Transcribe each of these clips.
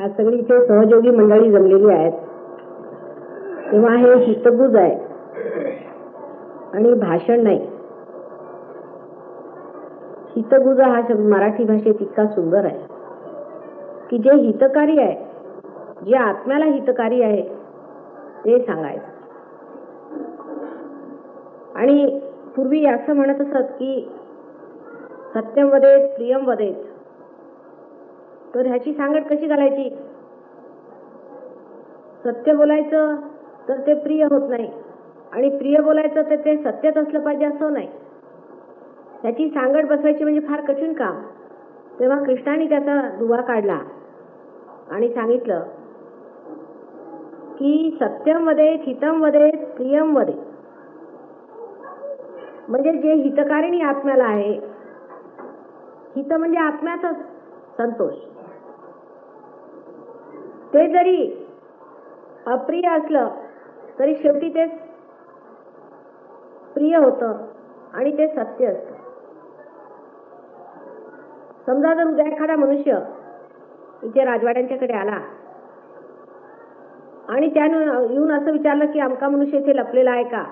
आज सगळी इथे सहयोगी मंडळी जमलेली आहेत. तेव्हा हे हितगुज आहे. आणि भाषण नाही. हितगुज हा शब्द मराठी भाषेत इतका सुंदर आहे. की जे हितकारी आहे जे आत्म्याला हितकारी आहे ते सांगायचं. आणि पूर्वी असं म्हणत असत की सत्यम वदेत प्रियम वदेत. तर ह्याची सांगड कशी घालायची? सत्य बोलायचं तर ते प्रिय होत नाही. आणि प्रिय बोलायचं तर ते सत्यच असलं पाहिजे असं नाही. त्याची सांगड बसवायची म्हणजे फार कठीण काम. तेव्हा कृष्णाने त्याचा दुवा काढला आणि सांगितलं की सत्यममध्ये हितम प्रियम म्हणजे जे हितकारिणी आत्म्याला आहे हित म्हणजे आत्म्याचाच संतोष. ते जरी अप्रिय असलं तरी शेवटी ते प्रिय होतं आणि ते सत्य असतं. समजा जर उद्या एखादा मनुष्य इथे राजवाड्यांच्याकडे आला आणि त्यानं येऊन असं विचारलं की आमका मनुष्य इथे लपलेला आहे का?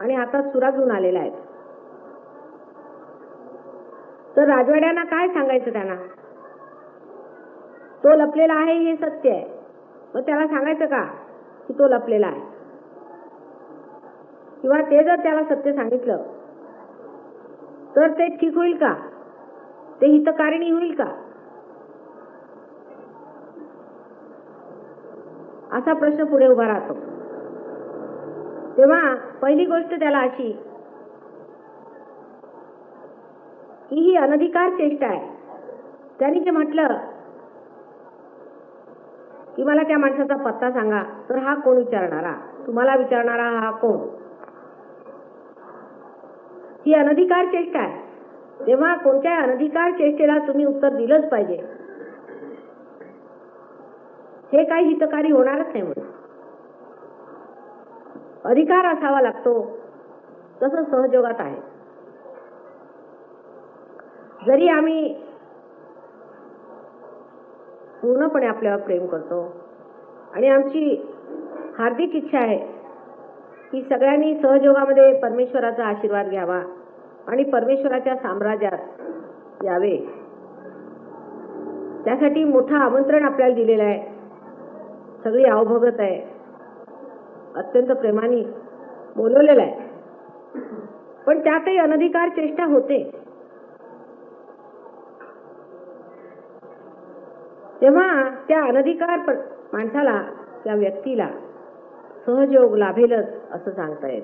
आणि हातात सुरा घेऊन आलेला आहे. तर राजवाड्यांना काय सांगायचं त्यांना? तो लपलेला आहे हे सत्य आहे. मग त्याला सांगायचं का की तो लपलेला आहे? किंवा ते जर त्याला सत्य सांगितलं तर ते ठीक होईल का? ते हितकारिणी होईल का? असा प्रश्न पुढे उभा राहतो. तेव्हा पहिली गोष्ट त्याला अशी की ही अनधिकार चेष्टा आहे. त्यांनी जे म्हटलं की मला त्या माणसाचा पत्ता सांगा तर हा कोण विचारणारा? तुम्हाला विचारणारा हा कोण? ही अनधिकार चेष्टा आहे. तेव्हा कोणत्या अनधिकार चेष्टेला तुम्ही उत्तर दिलंच पाहिजे. हे काही हितकारी होणारच नाही म्हणून. अधिकार असावा लागतो तसं सहयोगात आहे. जरी आम्ही पूर्णपणे आपल्यावर प्रेम करतो. आणि आमची हार्दिक इच्छा आहे की सगळ्यांनी सहयोगामध्ये परमेश्वराचा आशीर्वाद घ्यावा आणि परमेश्वराच्या साम्राज्यात यावे. त्यासाठी मोठं आमंत्रण आपल्याला दिलेलं आहे. सगळी अवभगत आहे. अत्यंत प्रेमाने बोलवलेलं आहे. पण त्यातही अनधिकार चेष्टा होते. तेव्हा त्या अनधिकार माणसाला त्या व्यक्तीला सहयोग लाभेलच असं सांगता येत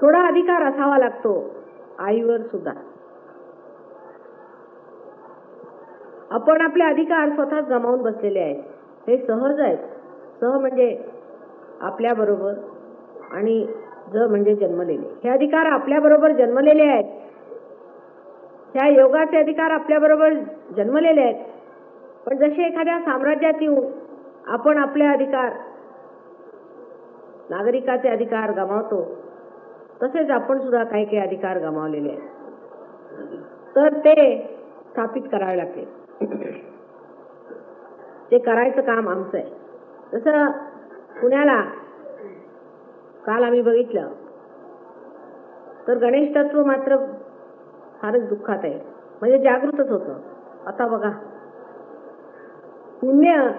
थोडा अधिकार असावा लागतो आईवर सुद्धा. आपण आपले अधिकार स्वतः गमावून बसलेले आहेत. हे सहज आहेत. सह म्हणजे आपल्याबरोबर आणि ज म्हणजे जन्मलेले. हे अधिकार आपल्याबरोबर जन्मलेले आहेत. त्या योगाचे अधिकार आपल्याबरोबर जन्मलेले आहेत. पण जसे एखाद्या साम्राज्यात येऊन आपण आपले अधिकार नागरिकाचे अधिकार गमावतो तसेच आपण सुद्धा काही काही अधिकार गमावलेले आहेत. तर ते स्थापित करावे लागते. ते करायचं काम आमचं आहे. तसं पुण्याला काल आम्ही बघितलं तर गणेश तत्व मात्र फारच दुःखात आहे. म्हणजे जागृतच होतं. आता बघा. पुण्य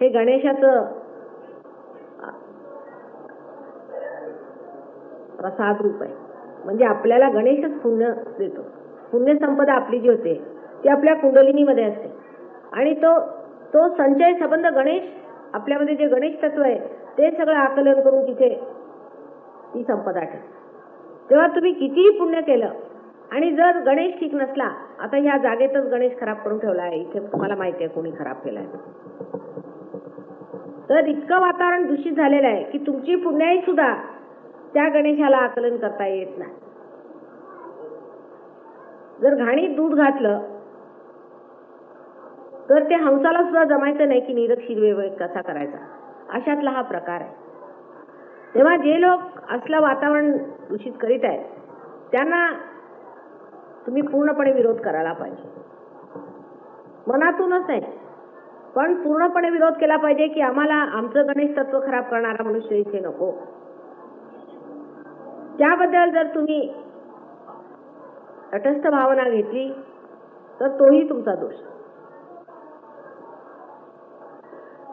हे गणेशाचं प्रसाद रूप आहे. म्हणजे आपल्याला गणेशच पुण्य देतो. पुण्य संपदा आपली जी होते ती आपल्या कुंडलिनीमध्ये असते. आणि तो तो संचय संबंध गणेश आपल्यामध्ये जे गणेश तत्व आहे ते सगळं आकलन करून तिथे ती संपदा ठेवते. तेव्हा तुम्ही कितीही पुण्य केलं आणि जर गणेश ठीक नसला आता ह्या जागेतच गणेश खराब करून ठेवला आहे. इथे तुम्हाला माहिती आहे कोणी खराब केलाय तर इतकं वातावरण दूषित झालेलं आहे की तुमची पुण्याही सुद्धा त्या गणेशाला आकलन करता येत नाही. जर घाणीत दूध घातलं तर ते हंसाला सुद्धा जमायचं नाही की निरक्षीर व्यवहार कसा करायचा. अशातला हा प्रकार आहे. तेव्हा जे लोक असलं वातावरण दूषित करीत आहेत त्यांना तुम्ही पूर्णपणे विरोध करायला पाहिजे. मनातूनच नाही पण पूर्णपणे विरोध केला पाहिजे की आम्हाला आमचं गणेश तत्व खराब करणारा मनुष्य इथे नको. त्याबद्दल जर तुम्ही तटस्थ भावना घेतली तर तोही तुमचा दोष.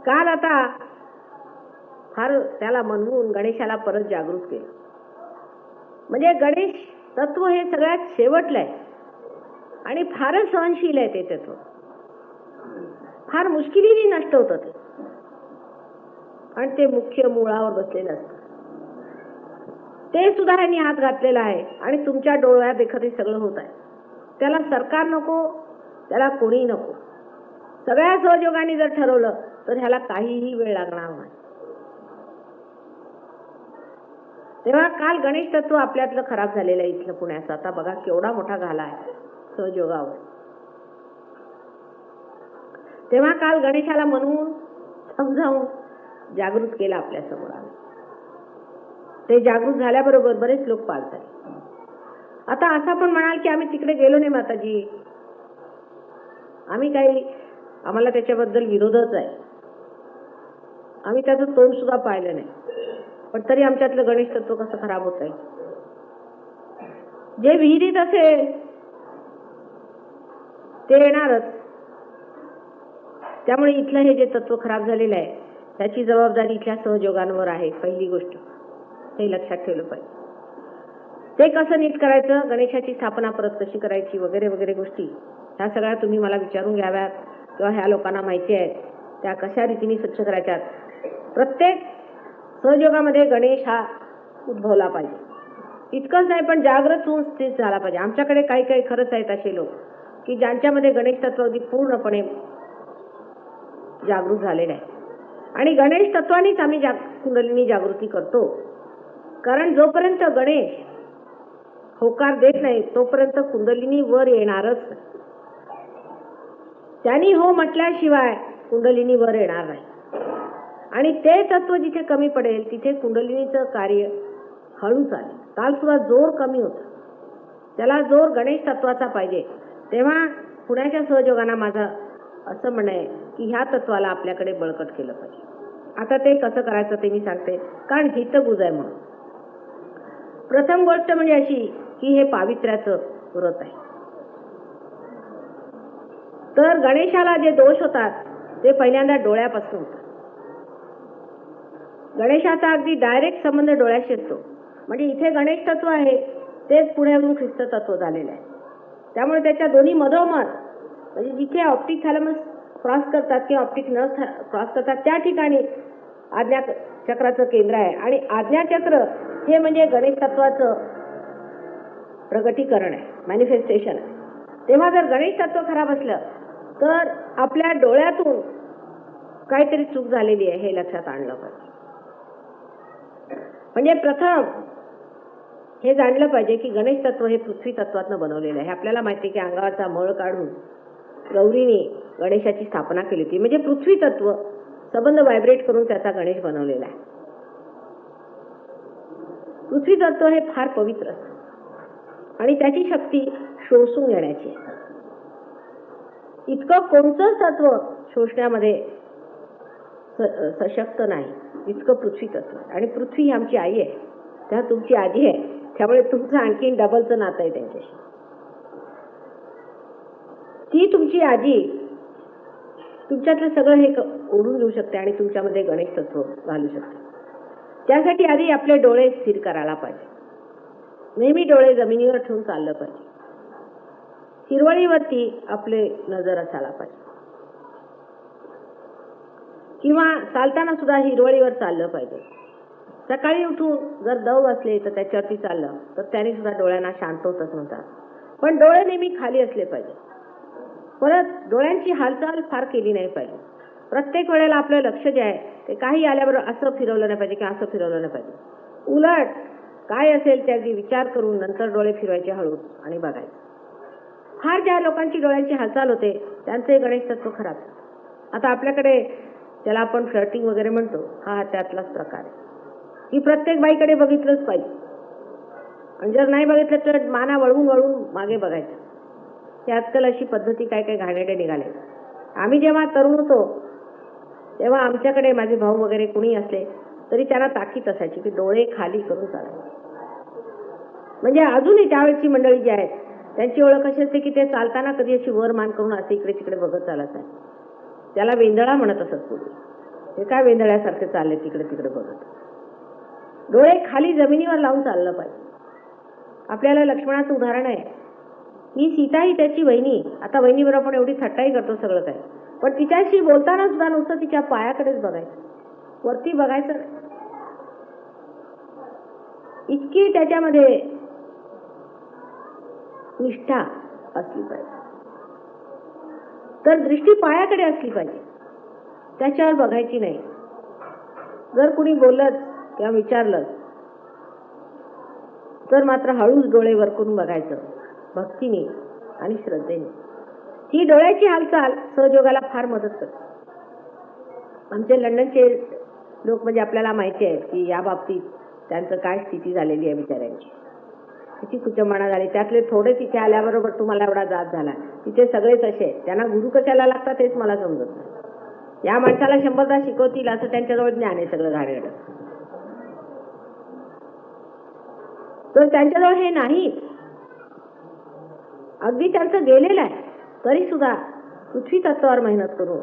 काल आता फार त्याला मनवून गणेशाला परत जागृत केलं. म्हणजे गणेश तत्व हे सगळ्यात शेवटलं आहे आणि फारच सहनशील आहे ते तत्व. फार मुश्किलीने नष्ट होतं ते. आणि ते मुख्य मुळावर बसलेलं असतं. ते सुद्धा यांनी हात घातलेला आहे. आणि तुमच्या डोळ्यात देखत हे सगळं होत आहे. त्याला सरकार नको त्याला कोणी नको. सगळ्या सहयोगाने जर ठरवलं तर ह्याला काहीही वेळ लागणार नाही. तेव्हा काल गणेश तत्व आपल्यातलं खराब झालेलं आहे इथलं पुण्याचं. आता बघा केवढा मोठा घाला आहे. सहयोगावर तेव्हा काल गणेशाला म्हणून समजावून जागृत केलं आपल्यासमोर ते जागृत झाल्याबरोबर बरेच लोक पास झाले. आता असं पण म्हणाल की आम्ही तिकडे गेलो नाही माताजी. आम्ही काही आम्हाला त्याच्याबद्दल विरोधच आहे. आम्ही त्याचं तोंड सुद्धा पाहिलं नाही. पण तरी आमच्यातलं गणेश तत्व कसं खराब होत आहे जे विहिरीत असेल ते येणारच. त्यामुळे इथलं हे जे तत्व खराब झालेलं आहे त्याची जबाबदारी इथल्या सहयोगांवर आहे पहिली गोष्ट. हे लक्षात ठेवलं पाहिजे. ते कसं नीट करायचं गणेशाची स्थापना परत कशी करायची वगैरे वगैरे गोष्टी ह्या सगळ्या तुम्ही मला विचारून घ्याव्यात किंवा ह्या लोकांना माहिती आहेत त्या कशा रीतीने स्वच्छ करायच्यात. प्रत्येक सहयोगामध्ये गणेश हा उद्भवला पाहिजे. इतकंच नाही पण जागृत होऊन स्थित झाला पाहिजे. आमच्याकडे काही काही खरंच आहेत असे लोक की ज्यांच्यामध्ये गणेश तत्व अगदी पूर्णपणे जागृत झालेले आहे आणि गणेश तत्वानीच आम्ही जाग कुंडलिनी जागृती करतो. कारण जोपर्यंत गणेश होकार देत नाही तोपर्यंत कुंडलिनी वर येणारच त्यांनी हो म्हटल्याशिवाय कुंडलिनी वर येणार नाही. आणि ते तत्व जिथे कमी पडेल तिथे कुंडलिनीचं कार्य हळू चालेल. काल सुद्धा जोर कमी होता. त्याला जोर गणेश तत्वाचा पाहिजे. तेव्हा पुण्याच्या सहयोगांना माझं असं म्हणणं आहे की ह्या तत्वाला आपल्याकडे बळकट केलं पाहिजे. आता ते कसं करायचं ते मी सांगते. कारण हितगुज आहे म्हणून. प्रथम गोष्ट म्हणजे अशी की हे पावित्र्याचं व्रत आहे. तर गणेशाला जे दोष होतात ते पहिल्यांदा डोळ्यापासून होतात. गणेशाचा अगदी डायरेक्ट संबंध डोळ्याशी असतो म्हणजे इथे गणेश तत्व आहे तेच पुण्याहून ख्रिस्त तत्व झालेलं आहे. त्यामुळे त्याच्या दोन्ही मधोमध म्हणजे जिथे ऑप्टिक थॅलमस क्रॉस करतात किंवा ऑप्टिक न क्रॉस करतात त्या ठिकाणी आज्ञा चक्राचं केंद्र आहे. आणि आज्ञाचक्र हे म्हणजे गणेश तत्वाचं प्रगटीकरण आहे मॅनिफेस्टेशन आहे. तेव्हा जर गणेश तत्व खराब असलं तर आपल्या डोळ्यातून काहीतरी चूक झालेली आहे हे लक्षात आणलं पाहिजे. म्हणजे प्रथम हे जाणलं पाहिजे की गणेश तत्व हे पृथ्वी तत्वातनं बनवलेलं आहे. हे आपल्याला माहिती आहे की अंगावरचा मळ काढून गौरीने गणेशाची स्थापना केली होती. म्हणजे पृथ्वी तत्व संबंध व्हायब्रेट करून त्याचा गणेश बनवलेला आहे. पृथ्वी तत्व हे फार पवित्र आणि त्याची शक्ती शोषून घेण्याची इतकं कोणतंच तत्व शोषण्यामध्ये स- सशक्त नाही. इतकं पृथ्वीत तत्व आणि पृथ्वी ही आमची आई आहे. त्या तुमची आजी आहे. त्यामुळे तुमचं आणखीन डबलचं नातं आहे त्यांच्याशी. ती तुमची आजी तुमच्यातलं सगळं हे क- ओढून घेऊ शकते आणि तुमच्यामध्ये गणेश तत्व घालू शकते. त्यासाठी आधी आपले डोळे स्थिर करायला पाहिजे. नेहमी डोळे जमिनीवर ठेवून चाललं पाहिजे. हिरवळीवरती आपले नजर असायला पाहिजे. किंवा चालताना सुद्धा हिरवळीवर चाललं पाहिजे. सकाळी उठून जर दव असले तर त्याच्यावरती चाललं तर त्याने सुद्धा डोळ्यांना शांत होतच म्हणतात. पण डोळे नेहमी खाली असले पाहिजे. परत डोळ्यांची हालचाल फार केली नाही पाहिजे. प्रत्येक वेळेला आपलं लक्ष जे आहे ते काही आल्याबरोबर असं फिरवलं नाही पाहिजे किंवा असं फिरवलं नाही पाहिजे. उलट काय असेल त्याची विचार करून नंतर डोळे फिरवायचे हळू आणि बघायचे. फार ज्या लोकांची डोळ्यांची हालचाल होते त्यांचे गणेश तत्व खराब आता आपल्याकडे त्याला आपण फ्लर्टिंग वगैरे म्हणतो. हा त्यातलाच प्रकार आहे. की प्रत्येक बाईकडे बघितलंच पाहिजे. आणि जर नाही बघितलं तर माना वळवून वळवून मागे बघायचं. ही आजकाल अशी पद्धती काय काय घाणेडे निघाले. आम्ही जेव्हा तरुण होतो तेव्हा आमच्याकडे माझे भाऊ वगैरे कुणी असले तरी त्यांना ताकीद असायची की डोळे खाली करून चालायचे. म्हणजे अजूनही त्यावेळची मंडळी जी आहेत त्यांची ओळख अशी असते की ते चालताना कधी अशी वर मान करून असे इकडे तिकडे बघत चालत आहे त्याला वेंदळा म्हणत असत पूर्वी हे काय वेंदळ्यासारखे चालले तिकडे तिकडे बघत. डोळे खाली जमिनीवर लावून चाललं पाहिजे. आपल्याला लक्ष्मणाचं उदाहरण आहे. ही सीता ही त्याची वहिनी. आता वहिनीवर आपण एवढी थट्टाही करतो सगळं काय पण तिच्याशी बोलताना सुद्धा नुसतं तिच्या पायाकडेच बघायचं. वरती बघायचं इतकी त्याच्यामध्ये निष्ठा असली पाहिजे. तर दृष्टी पायाकडे असली पाहिजे. त्याच्यावर बघायची नाही. जर कुणी बोललं किंवा विचारलं तर मात्र हळूच डोळे वर करून बघायचं भक्तीने आणि श्रद्धेने. ही डोळ्याची हालचाल सहयोगाला फार मदत करते. आमचे लंडनचे लोक म्हणजे आपल्याला माहिती आहे की या बाबतीत त्यांचं काय स्थिती झालेली आहे बिचाऱ्यांची. किती मना झाली? त्यातले थोडे तिथे आल्याबरोबर तुम्हाला एवढा जात झाला. तिथे सगळेच असे त्यांना गुरु कशाला लागतात तेच मला समजत नाही. या माणसाला शंभरदा शिकवतील असं त्यांच्याजवळ ज्ञान आहे सगळं घाणेरडं. तर त्यांच्याजवळ हे नाही. अगदी त्यांचं गेलेलं आहे. तरी सुद्धा पृथ्वी तत्वावर मेहनत करून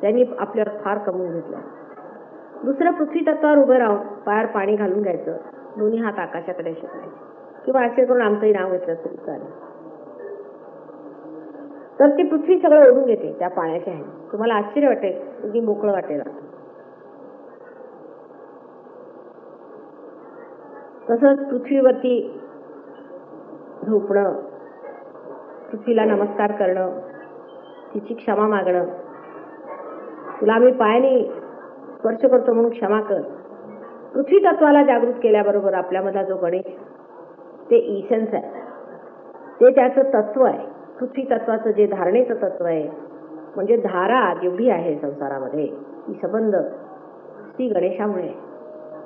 त्यांनी आपल्यावर फार कमवून घेतलं. दुसरं पृथ्वी तत्वावर उभं राहून पायावर पाणी घालून घ्यायचं. दोन्ही हात आकाशाकडे शिकले किंवा असे करून आमचंही नाव घेतलं तरी चालेल. तर ती पृथ्वी सगळं ओढून घेते त्या पाण्याच्या ह्याने. तुम्हाला आश्चर्य वाटेल अगदी मोकळं वाटेल तसंच पृथ्वीवरती झोपणं पृथ्वीला नमस्कार करणं तिची क्षमा मागणं. तुला आम्ही पायाने स्पर्श करतो म्हणून क्षमा कर. पृथ्वी तत्वाला जागृत केल्याबरोबर आपल्यामधला जो गणेश ते ईशन्स आहे. ते त्याचं तत्व आहे. पृथ्वी तत्वाचं जे धारणेचं तत्व आहे म्हणजे धारा जेवढी आहे संसारामध्ये ती संबंध ती गणेशामुळे आहे.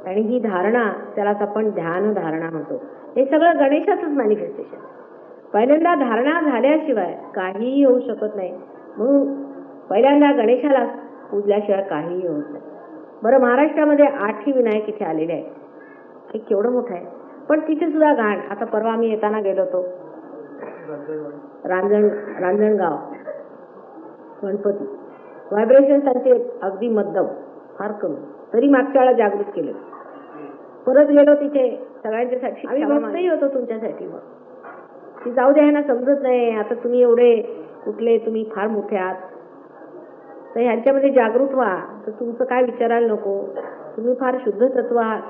आणि ही धारणा त्यालाच आपण ध्यान धारणा म्हणतो. हे सगळं गणेशाचंच मॅनिफेस्टेशन पहिल्यांदा धारणा झाल्याशिवाय काहीही होऊ शकत नाही. म्हणून पहिल्यांदा गणेशाला पूजल्याशिवाय काहीही होत नाही. बरं महाराष्ट्रामध्ये आठही विनायक इथे आलेले आहेत. हे केवढं मोठं आहे. पण तिथे सुद्धा घाण. आता परवा आम्ही येताना गेलो होतो. रांजण रांजणगाव गणपती. व्हायब्रेशन त्यांचे अगदी मध्यम फार कमी. तरी मागच्या वेळा जागृत केले परत गेलो तिथे सगळ्यांच्यासाठी आम्ही भक्तही होतो तुमच्यासाठी मग. ती जाऊ द्या ह्यांना समजत नाही. आता तुम्ही एवढे कुठले तुम्ही फार मोठे आहात. तर ह्यांच्यामध्ये जागृत व्हा. तर तुमचं काय विचारायला नको. तुम्ही फार शुद्ध तत्व आहात.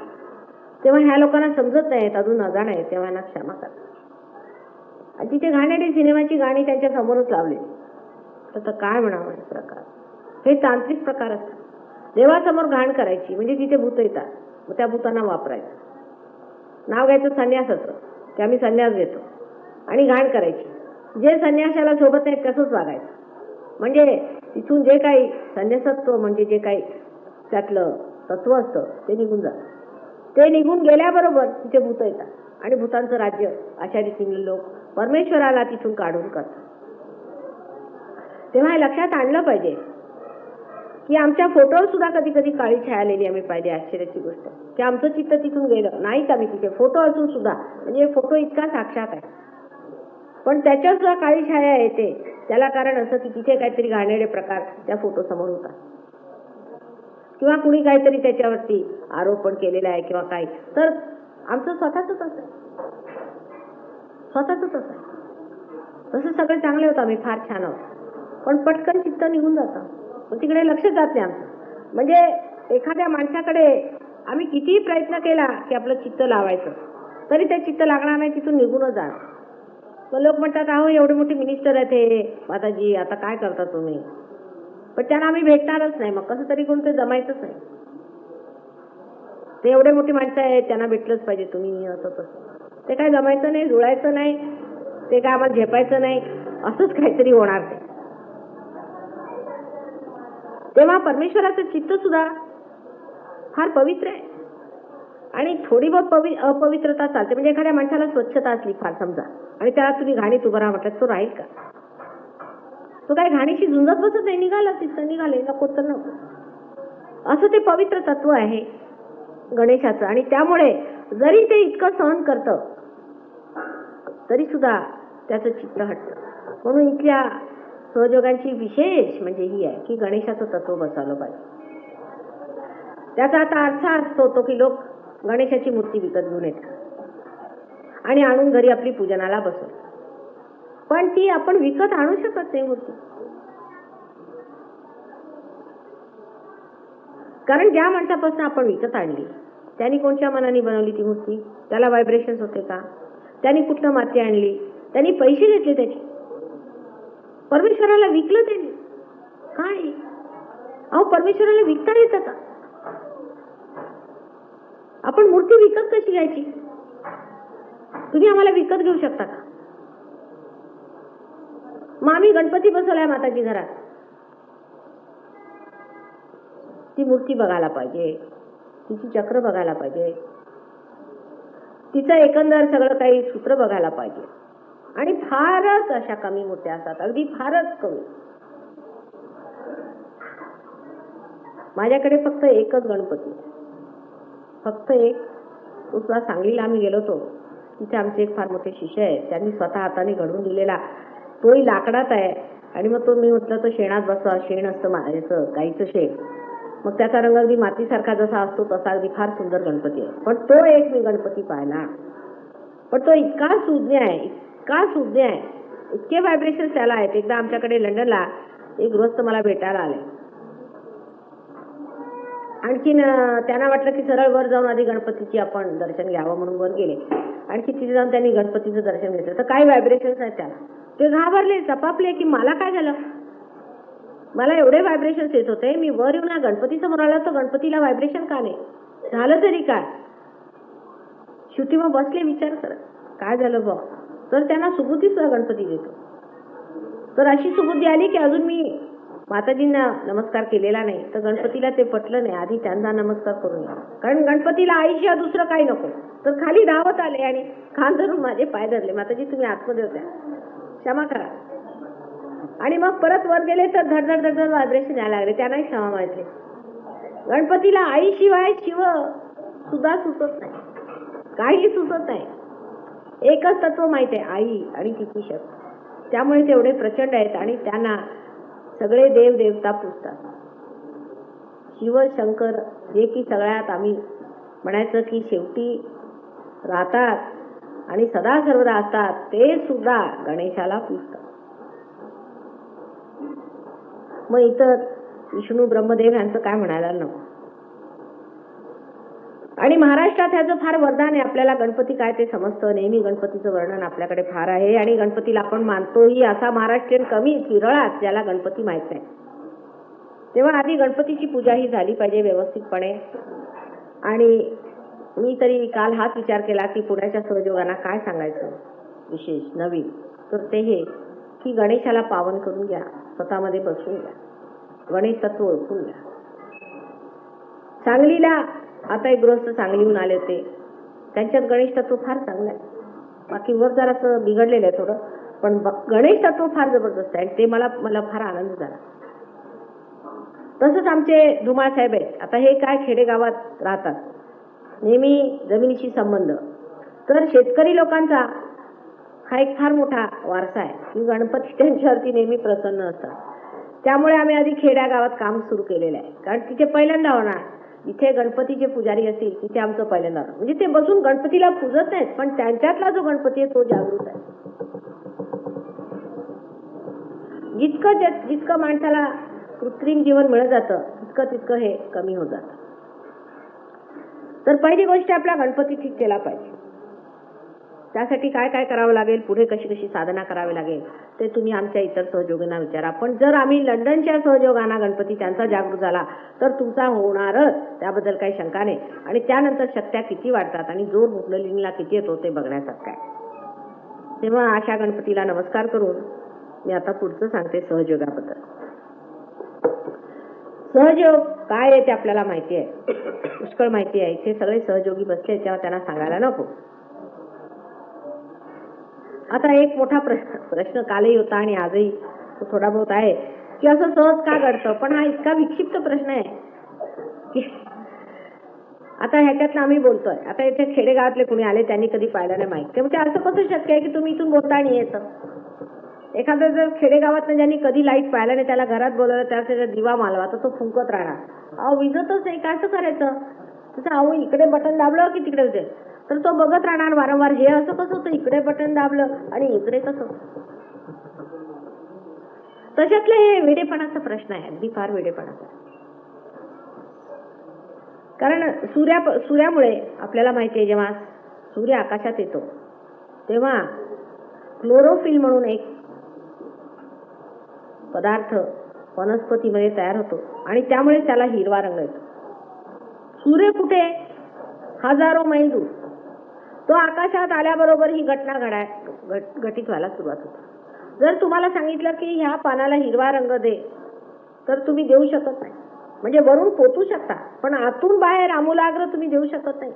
तेव्हा ह्या लोकांना समजत नाहीत अजून अजाण आहे तेव्हा यांना क्षमा करा. आणि तिथे घाणेरी सिनेमाची गाणी त्यांच्या समोरच लावली. तर काय म्हणावं प्रकार? हे तांत्रिक प्रकार असतात. देवासमोर घाण करायची म्हणजे तिथे भूत येतात मग त्या भूतांना वापरायचं. नाव घ्यायचं संन्यासाचं की आम्ही संन्यास घेतो. आणि घाण करायची. जे संन्यासाला सोबत नाहीत तसंच वागायचं. म्हणजे तिथून जे काही संन्यासत्व म्हणजे जे काही त्यातलं तत्व असतं ते निघून जातं. ते निघून गेल्याबरोबर तिथे भूत येतात. आणि भूतांचं राज्य अशा रीतीने लोक परमेश्वराला तिथून काढून करतात. तेव्हा हे लक्षात आणलं पाहिजे की आमच्या फोटोवर सुद्धा कधी कधी काळी छायालेली आम्ही पाहिजे आश्चर्याची गोष्ट. की आमचं चित्त तिथून गेलं. नाहीच आम्ही तिथे. फोटो असून सुद्धा. म्हणजे फोटो इतका साक्षात आहे. पण त्याच्यावर सुद्धा काळी छाया येते. त्याला कारण असं की तिथे काहीतरी घाणेरडे प्रकार त्या फोटो समोर होतात. किंवा कुणी काहीतरी त्याच्यावरती आरोपण केलेला आहे किंवा काही तर आमचं स्वतःच असं. आहे स्वतःच असं. आहे तसं सगळे चांगले होतं आम्ही फार छान आहोत. पण पटकन चित्त निघून जातं. मग तिकडे लक्ष जात नाही आमचं. म्हणजे एखाद्या माणसाकडे आम्ही कितीही प्रयत्न केला की आपलं चित्त लावायचं तरी ते चित्त लागणार नाही तिथून निघूनच जाणार. मग लोक म्हणतात अहो एवढे मोठे मिनिस्टर आहेत हे. माताजी आता काय करता तुम्ही? पण त्यांना आम्ही भेटणारच नाही. मग कसं तरी करून ते जमायचंच नाही. ते एवढे मोठी माणसं आहेत त्यांना भेटलंच पाहिजे. तुम्ही असं तसं. ते काय जमायचं नाही जुळायचं नाही. ते काय आम्हाला झेपायचं नाही. असंच काहीतरी होणार ते. तेव्हा परमेश्वराचं चित्त सुद्धा फार पवित्र आहे. आणि थोडी बहुत पवि अपवित्रता चालते. म्हणजे एखाद्या माणसाला स्वच्छता असली फार समजा. आणि त्याला तुम्ही घाणीत उभं राहा म्हटलं तो राहील का? तो काय घाणीशी झुंजत बसत नाही निघाला तिथं निघाले नको तर नको. असं ते पवित्र तत्व आहे गणेशाचं. आणि त्यामुळे जरी ते इतकं सहन करतं तरी सुद्धा त्याचं चित्त हटतं. म्हणून इथल्या सहयोगांची विशेष म्हणजे ही आहे की गणेशाचं तत्व बसवलं पाहिजे. त्याचा आता अर्थ असतो तो की लोक गणेशाची मूर्ती विकत घेऊन येत आणि आणून घरी आपली पूजनाला बसव पण ती आपण विकत आणू शकत नाही मूर्ती. कारण ज्या माणसापासून आपण विकत आणली त्यांनी कोणत्या मनाने बनवली ती मूर्ती? त्याला व्हायब्रेशन होते का? त्यांनी कुठनं माती आणली? त्यांनी पैसे घेतले त्याचे. परमेश्वराला विकलं त्यांनी. काय? अहो परमेश्वराला विकता येतं का? आपण मूर्ती विकत कशी घ्यायची? तुम्ही आम्हाला विकत घेऊ शकता का? मग आम्ही गणपती बसवलाय माताजी घरात. ती मूर्ती बघायला पाहिजे. तिची चक्र बघायला पाहिजे. तिचं एकंदर सगळं काही सूत्र बघायला पाहिजे. आणि फारच अशा कमी मूर्त्या असतात. अगदी फारच कमी. माझ्याकडे फक्त एकच गणपती आहे. फक्त एक उसला सांगलीला आम्ही गेलो होतो. तिथे आमचे एक फार मोठे शिष्य आहे त्यांनी स्वतः हाताने घडवून दिलेला तोही लाकडात आहे. आणि मग तो मी म्हटलं तो शेणात बसवा शेण असतं मा- याचं गाईचं शेण. मग त्याचा रंग अगदी मातीसारखा जसा असतो तसा अगदी फार सुंदर गणपती आहे. पण तो एक मी गणपती पाहिला पण तो इतका सुज्ञ आहे इतका सुज्ञ आहे. इतके व्हायब्रेशन त्याला आहेत. एकदा आमच्याकडे लंडनला एक गृहस्थ मला भेटायला आले. आणखीन त्यांना वाटलं की सरळ वर जाऊन आधी गणपतीची आपण दर्शन घ्यावं म्हणून वर गेले. आणखी तिथे जाऊन त्यांनी गणपतीचं दर्शन घेतलं. तर काय व्हायब्रेशन्स आहेत त्याला? ते घाबरले चपापले की मला काय झालं? मला एवढे व्हायब्रेशन्स येत होते मी वर येऊन गणपती समोर आला तर गणपतीला व्हायब्रेशन का नाही? झालं तरी काय? शेवटी मग बसले विचार करत. काय झालं बघ तर त्यांना सुबुद्धीच गणपती देतो. तर अशी सुबुद्धी आली की अजून मी माताजींना नमस्कार केलेला नाही तर गणपतीला ते पटलं नाही. आधी त्यांना नमस्कार करून या कारण गणपतीला आईशिवाय दुसरं काही नको. तर खाली धावत आले आणि खान धरून माझे पाय धरले. माताजी तुम्ही आतमध्ये होत्या. क्षमा करा. आणि मग परत वर गेले तर धडधड धडधड व्हायब्रेशन यायला लागले. त्यांनाही क्षमा माहितले गणपतीला आईशिवाय शिव सुद्धा सुचत नाही. काही सुचत नाही. एकच तत्व माहिती आहे आई आणि तिची शक्ती. त्यामुळे तेवढे प्रचंड आहेत आणि त्यांना सगळे देव देवता पूजतात. शिव शंकर जे की सगळ्यात आम्ही म्हणायचं की शेवटी राहतात आणि सदा सर्व राहतात ते सुद्धा गणेशाला पूजतात. मग इतर विष्णू ब्रह्मदेव यांचं काय म्हणायला नको? आणि महाराष्ट्रात ह्याचं फार वरदान आहे. आपल्याला गणपती काय ते समजतं? नेहमी गणपतीचं वर्णन आपल्याकडे फार आहे आणि गणपतीला आपण मानतोही असा महाराष्ट्रीयन कमी विरळात ज्याला गणपती माहीत आहे तेव्हा आधी गणपतीची पूजा ही झाली पाहिजे व्यवस्थितपणे. आणि मी तरी काल हाच विचार केला की पुण्याच्या सहयोगांना काय सांगायचं विशेष नवीन? तर ते हे की गणेशाला पावन करून घ्या. स्वतःमध्ये बसून घ्या. गणेश तत्व ओळखून घ्या. सांगलीला आता एक गृहस्थ सांगलीहून आले होते. त्यांच्यात गणेश तत्व फार चांगलं आहे. बाकी वर जरासं बिघडलेलं आहे थोडं. पण गणेश तत्व फार जबरदस्त आहे. आणि ते मला मला फार आनंद झाला. तसंच आमचे धुमाळ साहेब आहेत. आता हे काय खेडेगावात राहतात? नेहमी जमिनीशी संबंध. तर शेतकरी लोकांचा हा एक फार मोठा वारसा आहे. की गणपती त्यांच्यावरती नेहमी प्रसन्न असतात. त्यामुळे आम्ही आधी खेड्या गावात काम सुरू केलेलं आहे. कारण तिथे पहिल्यांदा होणार. इथे गणपतीचे पुजारी असतील तिथे आमचं पहिल्यांदा होणार. म्हणजे ते बसून गणपतीला पूजत नाहीत पण त्यांच्यातला जो गणपती आहे तो जागृत आहे. जितकं जितकं माणसाला कृत्रिम जीवन मिळत जातं तितकं तितकं हे कमी होत जातं. तर पहिली गोष्ट आपला गणपती ठीक केला पाहिजे. त्यासाठी काय काय करावं लागेल? पुढे कशी कशी साधना करावी लागेल? ते तुम्ही आमच्या इतर सहयोगींना विचारा. पण जर आम्ही लंडनच्या सहयोगांना गणपती त्यांचा जागृत झाला तर तुमचा होणारच. त्याबद्दल काही शंका नाही. आणि त्यानंतर शक्त्या किती वाढतात आणि जोर कुंडलिनीला किती येतो ते बघण्यासारखं आहे. तेव्हा अशा गणपतीला नमस्कार करून मी आता पुढचं सांगते सहयोगाबद्दल. सहयोग काय आहे ते आपल्याला माहिती आहे? पुष्कळ माहिती आहे. इथे सगळे सहयोगी बसले तेव्हा त्यांना सांगायला नको. आता एक मोठा प्रश्न प्रश्न कालही होता आणि आजही तो थोडा बहुत आहे की असं सहज का घडतं? पण हा इतका विक्षिप्त प्रश्न आहे की आता ह्याच्यातनं आम्ही बोलतोय. आता इथे खेडेगावातले कुणी आले त्यांनी कधी पाहिलं नाही माहिती. ते म्हणजे असं कसं शक्य आहे की तुम्ही इथून बोलता आणि येतं? एखादं जर खेडेगावात ज्यांनी कधी लाइट पाहिलं नाही त्याला घरात बोलवलं त्याचा दिवा मालवा तर तो फुंकत राहणार. अहो विजतच नाही. काय असं करायचं? तसं अहो इकडे बटन दाबलं की तिकडे होते तर तो बघत राहणार वारंवार हे असं कसं होतं? इकडे बटन दाबलं आणि इकडे कसं तशातले हे वेडेपणाचा प्रश्न आहे. अगदी फार वेडेपणाचा. कारण सूर्या सूर्यामुळे आपल्याला माहिती आहे जेव्हा सूर्य आकाशात येतो तेव्हा क्लोरोफिल म्हणून एक पदार्थ वनस्पतीमध्ये तयार होतो आणि त्यामुळे त्याला हिरवा रंग येतो. सूर्य कुठे? हजारो मैल दूर. तो आकाशात आल्याबरोबर ही घटना घडाय घट- घटित व्हायला सुरुवात होते. जर तुम्हाला सांगितलं की ह्या पानाला हिरवा रंग दे तर तुम्ही देऊ शकत नाही. म्हणजे वरून पोचू शकता पण आतून बाहेर आमूलाग्र तुम्ही देऊ शकत नाही.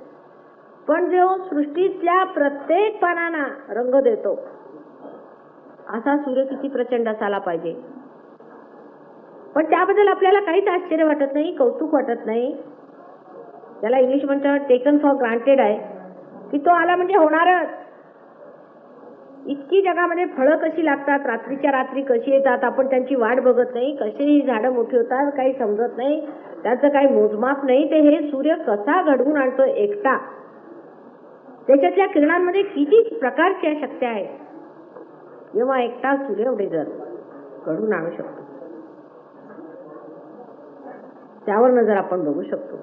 पण जो सृष्टीतल्या प्रत्येक पानांना रंग देतो असा सूर्य किती प्रचंड असायला पाहिजे. पण त्याबद्दल आपल्याला काहीच आश्चर्य वाटत नाही कौतुक वाटत नाही. त्याला इंग्लिश म्हणतात टेकन फॉर ग्रांटेड आहे. की तो आला म्हणजे होणारच. इतकी जगामध्ये फळं कशी लागतात रात्रीच्या रात्री कशी येतात आपण त्यांची वाट बघत नाही कशी झाडं मोठी होतात काही समजत नाही त्याचं काही मोजमाप नाही ते हे सूर्य कसा घडवून आणतो एकटा? त्याच्यातल्या किरणांमध्ये किती प्रकारच्या शक्त्या आहेत? जेव्हा एकटा सूर्य एवढे जर घडवून आणू शकतो. त्यावर नजर आपण बघू शकतो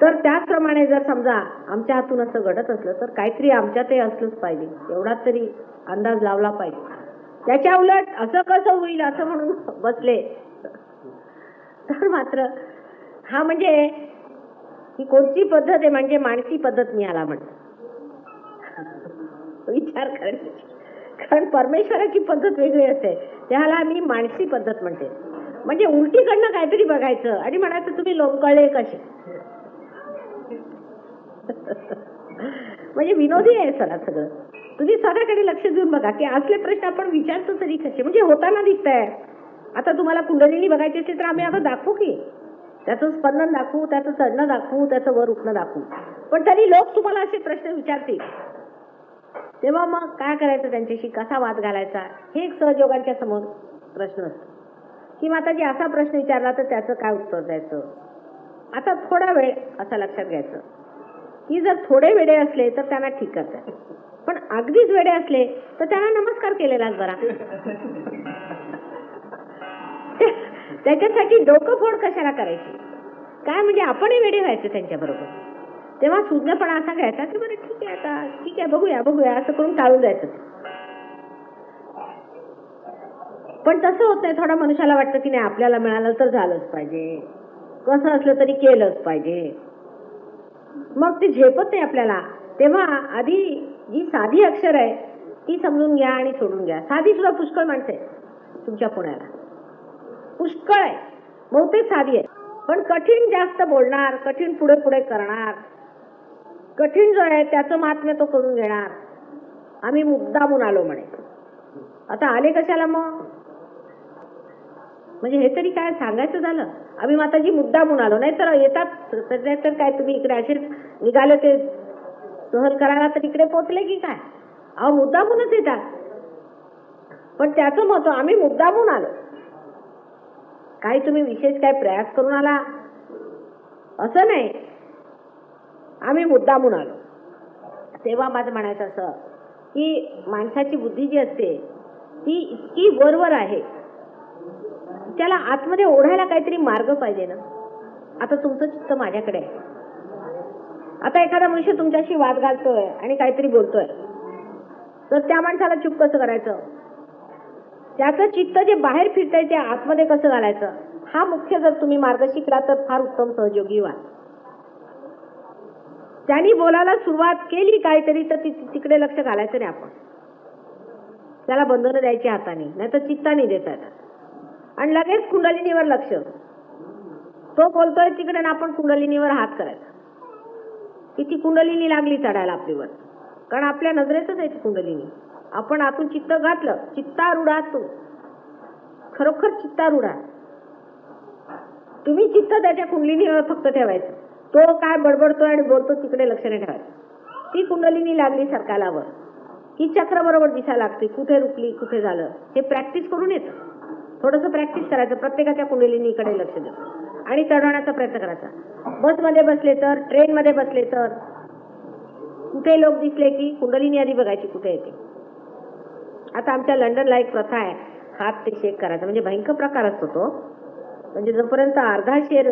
तर त्याचप्रमाणे जर समजा आमच्या हातून असं घडत असलं तर काहीतरी आमच्यातही असलंच पाहिजे. एवढाच तरी अंदाज लावला पाहिजे. त्याच्या उलट असं कसं होईल असं म्हणून बसले. तर मात्र हा म्हणजे ही कोणती पद्धत आहे? म्हणजे माणसी पद्धत मी आला म्हणते. विचार करायची. कारण परमेश्वराची पद्धत वेगळी असते. त्याला मी माणसी पद्धत म्हणते. म्हणजे उलटीकडनं काहीतरी बघायचं आणि म्हणायचं तुम्ही लोंबकळले कसे? म्हणजे विनोदी आहे सर सगळं. तुम्ही स्वतःकडे लक्ष देऊन बघा की असले प्रश्न आपण विचारतो तरी कसे? म्हणजे होताना दिसतंय. आता तुम्हाला कुंडलिनी बघायची असेल तर आम्ही आता दाखवू की? त्याचं स्पंदन दाखवू त्याचं चढणं दाखवू त्याचं वर उठणं दाखवू. पण तरी लोक तुम्हाला असे प्रश्न विचारतील. तेव्हा मग काय करायचं त्यांच्याशी? कसा वाद घालायचा? हे एक सहयोगांच्या समोर प्रश्न असतो. की माताजी असा प्रश्न विचारला तर त्याचं काय उत्तर द्यायचं? आता थोडा वेळ असा लक्षात घ्यायचं. की जर थोडे वेडे असले तर त्यांना ठीकच आहे. पण अगदीच वेडे असले तर त्यांना नमस्कार केलेलाच बरा. त्याच्यासाठी डोकं फोड कशाला करायची? काय म्हणजे आपणही वेडे व्हायचे त्यांच्याबरोबर तेव्हा सुज्ञपणा असा घ्यायचा की बरं ठीक आहे आता ठीक आहे बघूया बघूया असं करून टाळून जायचं पण तसं होत नाही. थोडा मनुष्याला वाटतं की नाही आपल्याला मिळालं तर झालंच पाहिजे. कसं असलं तरी केलंच पाहिजे. मग ते झेपत नाही आपल्याला. तेव्हा आधी जी साधी अक्षर आहे ती समजून घ्या आणि सोडून घ्या. साधी सुद्धा पुष्कळ माणसं आहे तुमच्या पुण्याला. पुष्कळ आहे. बहुतेक साधी आहे पण कठीण जास्त बोलणार कठीण पुढे पुढे करणार. कठीण जो आहे त्याचं महात्म्य तो करून घेणार. आम्ही मुद्दामून आलो म्हणे. आता आले कशाला मग? म्हणजे हे तरी काय सांगायचं झालं? आम्ही माताजी मुद्दामून आलो नाही तर येतात. तर तर काय तुम्ही इकडे असेच निघाले ते सहल करायला तर इकडे पोचले की काय? अहो मुद्दा म्हणूनच येतात. पण त्याचं महत्त्व आम्ही मुद्दामून आलो. काही तुम्ही विशेष काय प्रयास करून आला? असं नाही. आम्ही मुद्दामून आलो. तेव्हा माझं म्हणायचं असं की माणसाची बुद्धी जी असते ती इतकी वरवर आहे. त्याला आतमध्ये ओढायला काहीतरी मार्ग पाहिजे ना. आता तुमचं चित्त माझ्याकडे आहे. आता एखादा मनुष्य तुमच्याशी वाद घालतोय आणि काहीतरी बोलतोय. तर त्या माणसाला चुप कसं करायचं? त्याचं चित्त जे बाहेर फिरतंय ते आतमध्ये कसं घालायचं? हा मुख्य जर तुम्ही मार्ग शिकला तर फार उत्तम सहयोगी व्हाल त्यांनी बोलायला सुरुवात केली काहीतरी तर तिकडे लक्ष घालायचं नाही आपण. त्याला बंधनं द्यायची हाताने नाही तर चित्ताने देता येतात. आणि लगेच कुंडलिनीवर लक्ष. तो बोलतोय तिकडे ना आपण कुंडलिनीवर हात करायचा. की ती कुंडलिनी लागली चढायला आपलीवर. कारण आपल्या नजरेतच आहे ती कुंडलिनी. आपण आतून चित्त घातलं चित्तारुढा तू. खरोखर चित्तारुढा तुम्ही चित्त त्याच्या कुंडलिनीवर फक्त ठेवायचं. तो काय बडबडतोय आणि बोलतो तिकडे लक्ष नाही ठेवायचं. ती कुंडलिनी लागली सरकालावर. ही चक्र बरोबर दिसायला लागते. कुठे रुकली कुठे झालं हे प्रॅक्टिस करून येतं. थोडंसं प्रॅक्टिस करायचं. प्रत्येकाच्या कुंडलिनीकडे लक्ष द्या. आणि चढवण्याचा प्रयत्न करायचा. बसमध्ये बसले तर ट्रेनमध्ये बसले तर कुठे लोक दिसले की कुंडलिनी आधी बघायची कुठे येते. आता आमच्या लंडनला एक प्रथा आहे. हात ते शेक करायचा. म्हणजे भयंकर प्रकार असतो तो. म्हणजे जोपर्यंत अर्धा शेर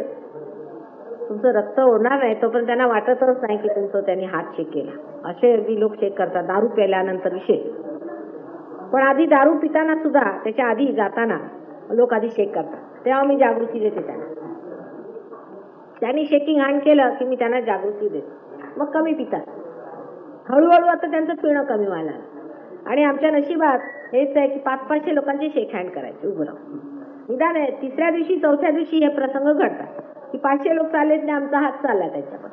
तुमचं रक्त ओढणार नाही तोपर्यंत त्यांना वाटतच नाही की तुमचं त्यांनी हात शेक केला. असे अगदी लोक शेक करतात. दारू प्यायल्यानंतर विशेष. पण आधी दारू पिताना सुद्धा त्याच्या आधी जाताना लोक आधी शेक करतात. तेव्हा मी जागृती देते त्यांना. त्यांनी शेकिंग हँड केलं की मी त्यांना जागृती देते. मग कमी पितात. हळूहळू आता त्यांचं पिणं कमी व्हायला आणि आमच्या नशिबात हेच आहे की पाच पाचशे लोकांचे शेक हँड करायचे उभं राहून. निदान आहे तिसऱ्या दिवशी चौथ्या दिवशी हे प्रसंग घडतात. की पाचशे लोक चाललेत ना आमचा हात चालला त्याच्यावर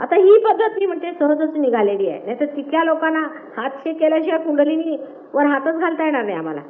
आता ही पद्धत मी म्हणते सहजच निघालेली आहे. नाही तर तिथल्या लोकांना हात शेक केल्याशिवाय कुंडलीनी वर हातच घालता येणार नाही आम्हाला.